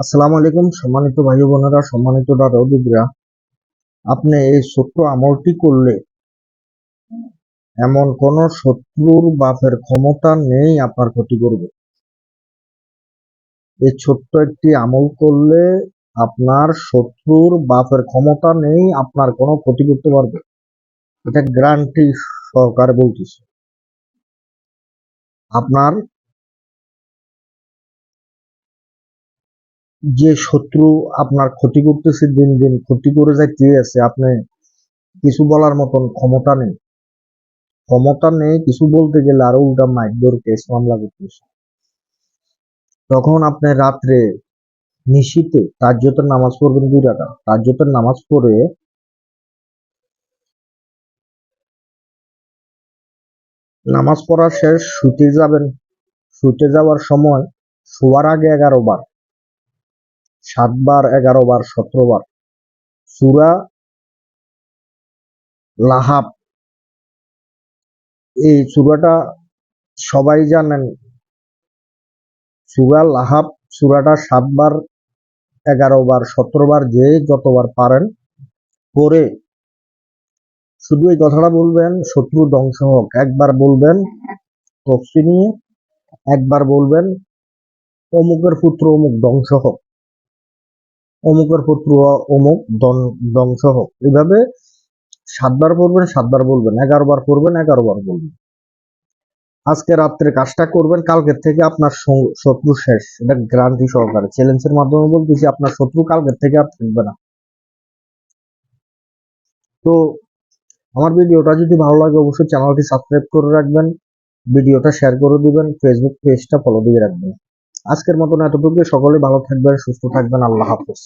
আসসালামু আলাইকুম, সম্মানিত ভাই বোনেরা, সম্মানিত দাদা দিদিরা। আপনি এই ছোট্ট আমলটি করলে এমন কোন শত্রুর বাপের ক্ষমতা নেই আপনার ক্ষতি করবে। এই ছোট্ট একটি আমল করলে আপনার শত্রুর বাপের ক্ষমতা নেই, আপনার কোনো ক্ষতি করতে পারবে। এটা গ্যারান্টি সহকারে বলতেছে। আপনার যে শত্রু আপনার ক্ষতি করতেছে, দিন দিন ক্ষতি করে যাইতে আছে? আপনি কিছু বলার মতন ক্ষমতা নেই। ক্ষমতা নেই, কিছু বলতে গেলে আরও উল্টা মাইক ধরে কেস মামলা করতেছে। তখন আপনি রাত্রে নিশিতে তাজ্জতের নামাজ পড়বেন দুই রাখা তাজ্জতের নামাজ পড়ে নামাজ পড়া শেষ, শুতে যাবেন। শুতে যাওয়ার সময় শোয়ার আগে এগারো বার। সাতবার এগারো বার সতেরো বার সুরা লাহাব। এই সুরাটা সবাই জানেন। সুরা লাহাব সুরাটা সাতবার এগারো বার সতেরো বার যে যতবার পারেন পরে শুধু এই কথাটা বলবেন শত্রু ধ্বংস হোক। একবার বলবেন তফসি নিয়ে একবার বলবেন, অমুকের পুত্র অমুক ধ্বংস হোক। অমুকের পুত্র অমুক ধ্বংস হোক। এইভাবে সাতবার পড়বেন সাতবার বলবেন। এগারো বার পড়বেন এগারো বার বলবেন। আজকে রাত্রে কাজটা করবেন, কালকের থেকে আপনার শত্রু শেষ। এটা গ্যারান্টি সহকারে। চ্যালেঞ্জের মাধ্যমে বলতেছি, আপনার শত্রু কালকের থেকে আর থাকবে না। তো আমার ভিডিওটা যদি ভালো লাগে, অবশ্যই চ্যানেলটি সাবস্ক্রাইব করে রাখবেন, ভিডিওটা শেয়ার করে দিবেন ফেসবুক পেজটা ফলো দিয়ে রাখবেন। আজকের মতন এতটুকু সকলে ভালো থাকবেন সুস্থ থাকবেন। আল্লাহ হাফেজ।